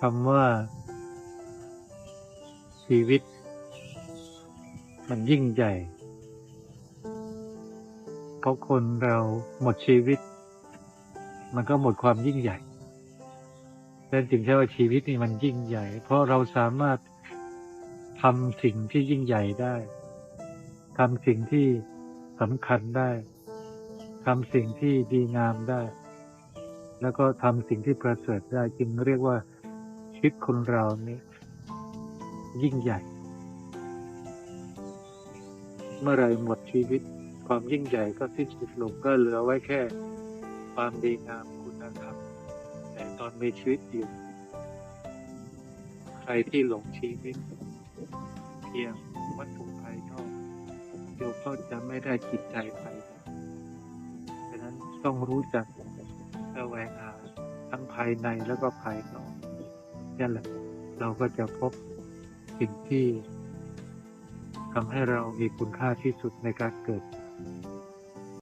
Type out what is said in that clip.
คำว่า ชีวิต มันยิ่งใหญ่ เพราะคนเราหมดชีวิต มันก็หมดความยิ่งใหญ่ดังนั้นจึงใช้ว่าชีวิตนี่มันยิ่งใหญ่ เพราะเราสามารถทำสิ่งที่ยิ่งใหญ่ได้ทำสิ่งที่สำคัญได้ทำสิ่งที่ดีงามได้ แล้วก็ทำสิ่งที่ประเสริฐได้ จึงเรียกว่า วิตคนเรานี้ ยิ่งใหญ่ เมื่อไรหมดชีวิตความยิ่งใหญ่ก็สิ้นสุดลงก็เหลือไว้แค่ ความดีงามคุณธรรมแต่ตอนมีชีวิตอยู่ ใครที่หลงชีวิต เพียงวัตถุภายนอกเดี๋ยวก็จะไม่ได้จิตใจภายในฉะนั้นต้องรู้จักแสวงหาทั้งภายในแล้วก็ภายนอก นแหละ เราก็จะพบสิ่งที่ทำให้เรามีคุณค่าที่สุดในการเกิด